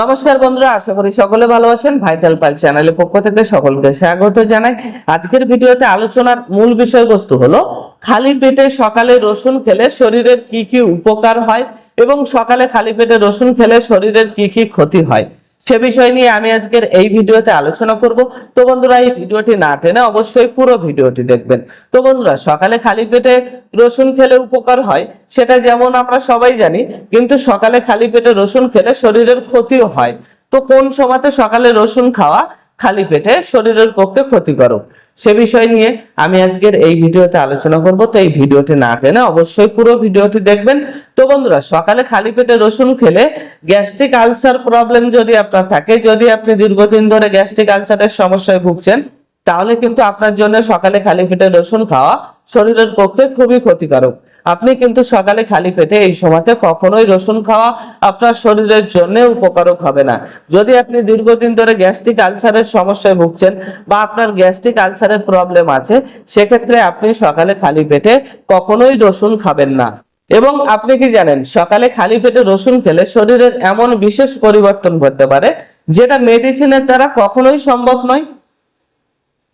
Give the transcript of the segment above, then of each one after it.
নমস্কার বন্ধুরা, আশা করি সকলে ভালো আছেন। ভাইটাল পাল চ্যানেলের পক্ষ থেকে সকলকে স্বাগত জানাই। আজকের ভিডিওতে আলোচনার মূল বিষয়বস্তু হলো, খালি পেটে সকালে রসুন খেলে শরীরের কি কি উপকার হয় এবং সকালে খালি পেটে রসুন খেলে শরীরের কি কি ক্ষতি হয়। সে বিষয় নিয়ে আমি আজকের এই ভিডিওতে আলোচনা করব। তো বন্ধুরা, এই ভিডিওটি না টেনে অবশ্যই পুরো ভিডিওটি দেখবেন। তো বন্ধুরা, সকালে খালি পেটে রসুন খেলে উপকার হয়, সেটা যেমন আমরা সবাই জানি, কিন্তু সকালে খালি পেটে রসুন খেলে শরীরের ক্ষতিও হয়। তো কোন সময়তে সকালে রসুন খাওয়া খালি পেটে শরীরের পক্ষে ক্ষতিকারক সে বিষয় নিয়ে আমি আজকের এই ভিডিওতে আলোচনা করব, তো এই ভিডিওটি না টেনে অবশ্যই পুরো ভিডিওটি দেখবেন। তো বন্ধুরা, সকালে খালি পেটে রসুন খেলে গ্যাস্ট্রিক আলসার প্রবলেম যদি আপনার থাকে, যদি আপনি দীর্ঘদিন ধরে গ্যাস্ট্রিক আলসারের সমস্যায় ভুগছেন, তাহলে কিন্তু আপনার জন্য সকালে খালি পেটে রসুন খাওয়া শরীরের পক্ষে খুবই ক্ষতিকারক। আপনি কিন্তু সকালে খালি পেটে এই সময়তে কখনোই রসুন খাওয়া আপনার শরীরের জন্য উপকারক হবে না। যদি আপনি দীর্ঘদিন ধরে গ্যাস্ট্রিক আলসারের সমস্যায় ভুগছেন বা আপনার গ্যাস্ট্রিক আলসারের প্রবলেম আছে, সেক্ষেত্রে আপনি সকালে খালি পেটে কখনোই রসুন খাবেন না। এবং আপনি কি জানেন, সকালে খালি পেটে রসুন খেলে শরীরের এমন বিশেষ পরিবর্তন ঘটতে পারে, যেটা মেডিসিনের দ্বারা কখনোই সম্ভব নয়?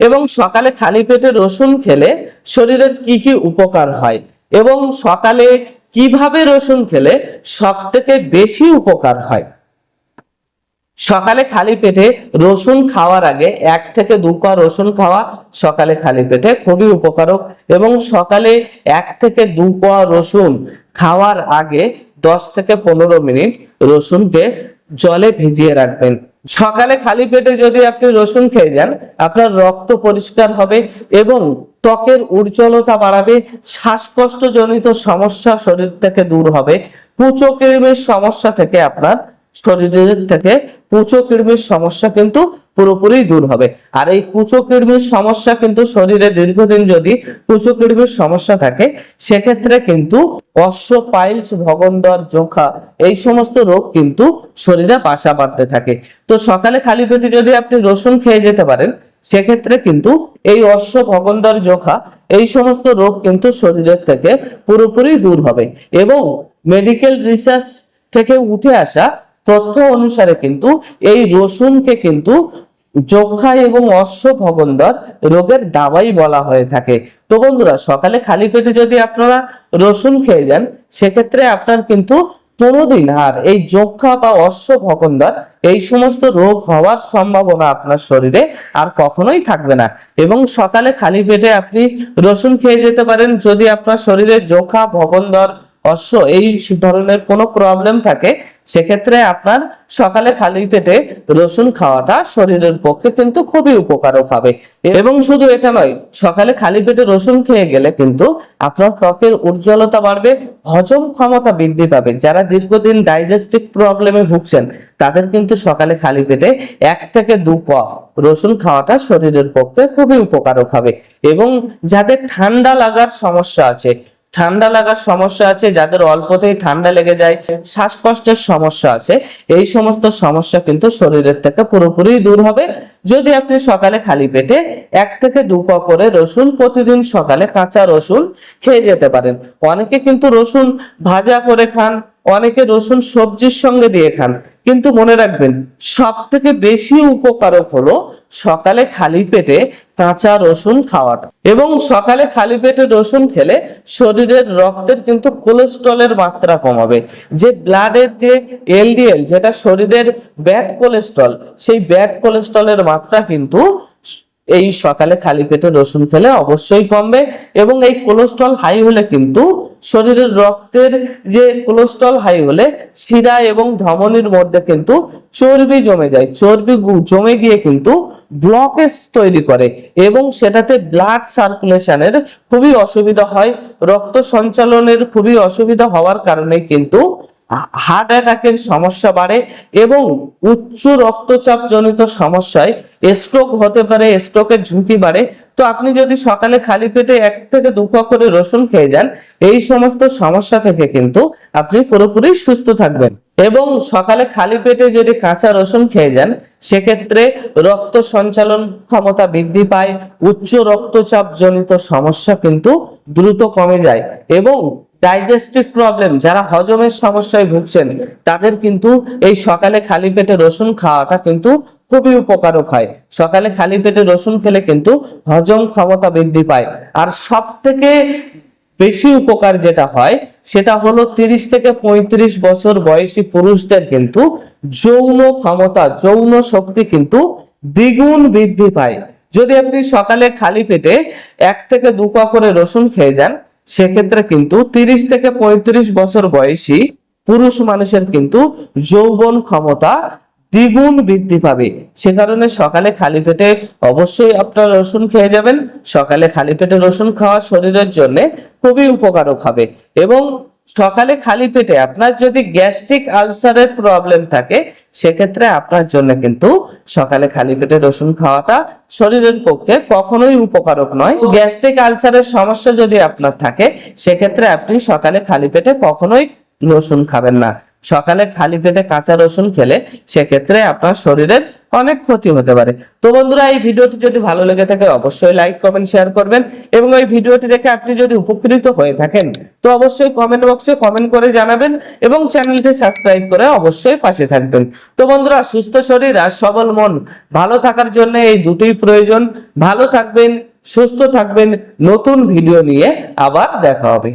এবং সকালে খালি পেটে রসুন খেলে শরীরের কি কি উপকার হয়? এবং সকালে কীভাবে রসুন খেলে সব থেকে বেশি উপকার হয়? সকালে খালি পেটে রসুন খাওয়ার আগে এক থেকে দু কোয়া রসুন খাওয়া সকালে খালি পেটে খুবই উপকারক এবং সকালে এক থেকে দু কোয়া রসুন খাওয়ার আগে দশ থেকে পনেরো মিনিট রসুনকে জলে ভিজিয়ে রাখবেন। সকালে খালি পেটে যদি আপনি রসুন খেয়ে যান, আপনার রক্ত পরিষ্কার হবে এবং ত্বকের উজ্জ্বলতা বাড়াবে শ্বাসকষ্ট জনিত সমস্যা শরীর থেকে দূর হবে কুচো কৃমির সমস্যা থেকে আপনার শরীরের থেকে কুচো কৃমির সমস্যা কিন্তু পুরোপুরি দূর হবে। আর এই কুচো কৃমির সমস্যা কিন্তু শরীরে দীর্ঘদিন যদি কুচো কৃমির সমস্যা থাকে, সেক্ষেত্রে কিন্তু অশ্ব পাইলস ভগন্দর জোখা এই সমস্ত রোগ কিন্তু শরীরে বাসা বাঁধতে থাকে। তো সকালে খালি পেটে যদি আপনি রসুন খেয়ে যেতে পারেন সেক্ষেত্রে কিন্তু এই অশ্ব ভগন্দর জোখা এই সমস্ত রোগ কিন্তু শরীরের থেকে পুরোপুরি দূর হবে। এবং মেডিকেল রিসার্চ থেকে উঠে আসা তথ্য অনুসারে কিন্তু এই রসুনকে কিন্তু যক্ষা এবং অশ্ব ভগন্দর রোগের দাবাই বলা হয়ে থাকে। তো বন্ধুরা, সকালে খালি পেটে যদি আপনারা রসুন খেয়ে যান, সেক্ষেত্রে আপনার কিন্তু কোনোদিন আর এই যক্ষা বা অশ্ব ভকন্দার এই সমস্ত রোগ হওয়ার সম্ভাবনা আপনার শরীরে আর কখনোই থাকবে না। এবং সকালে খালি পেটে আপনি রসুন খেয়ে যেতে পারেন। যদি আপনার শরীরে যক্ষা ভগন্দর অশ্ব এই ধরনের কোনো প্রবলেম থাকে, সেক্ষেত্রে আপনার সকালে খালি পেটে রসুন খাওয়াটা শরীরের পক্ষে কিন্তু খুবই উপকারক হবে। এবং শুধু এটা নয়, সকালে খালি পেটে রসুন খেয়ে গেলে কিন্তু আপনার ত্বকের উজ্জ্বলতা বাড়বে, হজম ক্ষমতা বৃদ্ধি পাবে। যারা দীর্ঘদিন ডাইজেস্টিভ প্রবলেমে ভুগছেন, তাদের কিন্তু সকালে খালি পেটে এক থেকে দু পা রসুন খাওয়াটা শরীরের পক্ষে খুবই উপকারক হবে। এবং যাদের ঠান্ডা লাগার সমস্যা আছে ঠান্ডা লাগার সমস্যা আছে, যাদের অল্পতেই ঠান্ডা লেগে যায়, শ্বাসকষ্টের সমস্যা আছে, এই সমস্ত সমস্যা কিন্তু শরীরের থেকে পুরোপুরি দূর হবে। যদি আপনি সকালে খালি পেটে এক থেকে দু করে রসুন, প্রতিদিন সকালে কাঁচা রসুন খেয়ে যেতে পারেন। অনেকে কিন্তু রসুন ভাজা করে খান, অনেকে রসুন সবজির সঙ্গে দিয়ে খান। কিন্তু মনে রাখবেন সব থেকে বেশি উপকারক হলো সকালে খালি পেটে কাঁচা রসুন খাওয়াটা। এবং সকালে খালি পেটে রসুন খেলে শরীরের রক্তের কিন্তু কোলেস্ট্রলের মাত্রা কমাবে। যে ব্লাডের যে এলডিএল যেটা শরীরের ব্যাড কোলেস্ট্রল সেই ব্যাড কোলেস্ট্রলের মাত্রা কিন্তু এই সকালে খালি পেটে রসুন খেলে অবশ্যই কমবে। এবং এই কোলেস্ট্রল হাই হলে কিন্তু শরীরের রক্তের যে কোলেস্ট্রল হাই হলে শিরা এবং ধমনির মধ্যে কিন্তু চর্বি জমে যায়। চর্বি জমে গিয়ে কিন্তু ব্লকেজ তৈরি করে এবং সেটাতে ব্লাড সার্কুলেশনের খুবই অসুবিধা হয়। রক্ত সঞ্চালনের খুবই অসুবিধা হওয়ার কারণে কিন্তু হার্ট অ্যাটাকের সমস্যা বাড়ে এবং উচ্চ রক্তচাপ জনিত সমস্যায় স্ট্রোক হতে পারে স্ট্রোকের ঝুঁকি বাড়ে। তো আপনি যদি সকালে খালি পেটে এক থেকে দু করে রসুন খেয়ে যান, এই সমস্ত সমস্যা থেকে কিন্তু আপনি পুরোপুরি সুস্থ থাকবেন। এবং সকালে খালি পেটে যদি কাঁচা রসুন খেয়ে যান, সেক্ষেত্রে রক্ত সঞ্চালন ক্ষমতা বৃদ্ধি পায়, উচ্চ রক্তচাপ জনিত সমস্যা কিন্তু দ্রুত কমে যায়, এবং ডাইজেস্টিভ প্রবলেম, যারা হজমের সমস্যায় ভুগছেন, তাদের কিন্তু এই সকালে খালি পেটে রসুন খাওয়াটা কিন্তু খুবই উপকারক হয় সকালে খালি পেটে রসুন খেলে কিন্তু হজম ক্ষমতা বৃদ্ধি পায়। আর সব থেকে বেশি উপকার যেটা হয়, সেটা হলো তিরিশ থেকে পঁয়ত্রিশ বছর বয়সী পুরুষদের কিন্তু যৌন ক্ষমতা, যৌন শক্তি কিন্তু দ্বিগুণ বৃদ্ধি পায়। যদি আপনি সকালে খালি পেটে এক থেকে দু করে রসুন খেয়ে যান, সেক্ষেত্রে কিন্তু তিরিশ থেকে পঁয়ত্রিশ বছর বয়সী পুরুষ মানুষের কিন্তু যৌবন ক্ষমতা দ্বিগুণ বৃদ্ধি পাবে। সে কারণে সকালে খালি পেটে অবশ্যই আপনার রসুন খেয়ে যাবেন। সকালে খালি পেটে রসুন খাওয়া শরীরের জন্য খুবই উপকারক হবে। এবং সকালে খালি পেটে আপনার যদি গ্যাস্ট্রিক আলসারের প্রবলেম থাকে, সেক্ষেত্রে আপনার জন্য কিন্তু সকালে খালি পেটে রসুন খাওয়াটা শরীরের পক্ষে কখনোই উপকারক নয়। গ্যাস্ট্রিক আলসারের সমস্যা যদি আপনার থাকে, সেক্ষেত্রে আপনি সকালে খালি পেটে কখনোই রসুন খাবেন না। সকালে খালি পেটে কাঁচা রসুন খেলে সেক্ষেত্রে আপনার শরীরের অনেক ক্ষতি হতে পারে। তো বন্ধুরা, এই ভিডিওটি যদি ভালো লেগে থাকে, অবশ্যই লাইক কমেন্ট শেয়ার করবেন এবং এই ভিডিওটি দেখে আপনি যদি উপকৃত হয়ে থাকেন, তো অবশ্যই কমেন্ট বক্সে কমেন্ট করে জানাবেন এবং চ্যানেলটি সাবস্ক্রাইব করে অবশ্যই পাশে থাকবেন। তো বন্ধুরা, সুস্থ শরীর আর সবল মন, ভালো থাকার জন্য এই দুটোই প্রয়োজন। ভালো থাকবেন, সুস্থ থাকবেন, নতুন ভিডিও নিয়ে আবার দেখা হবে।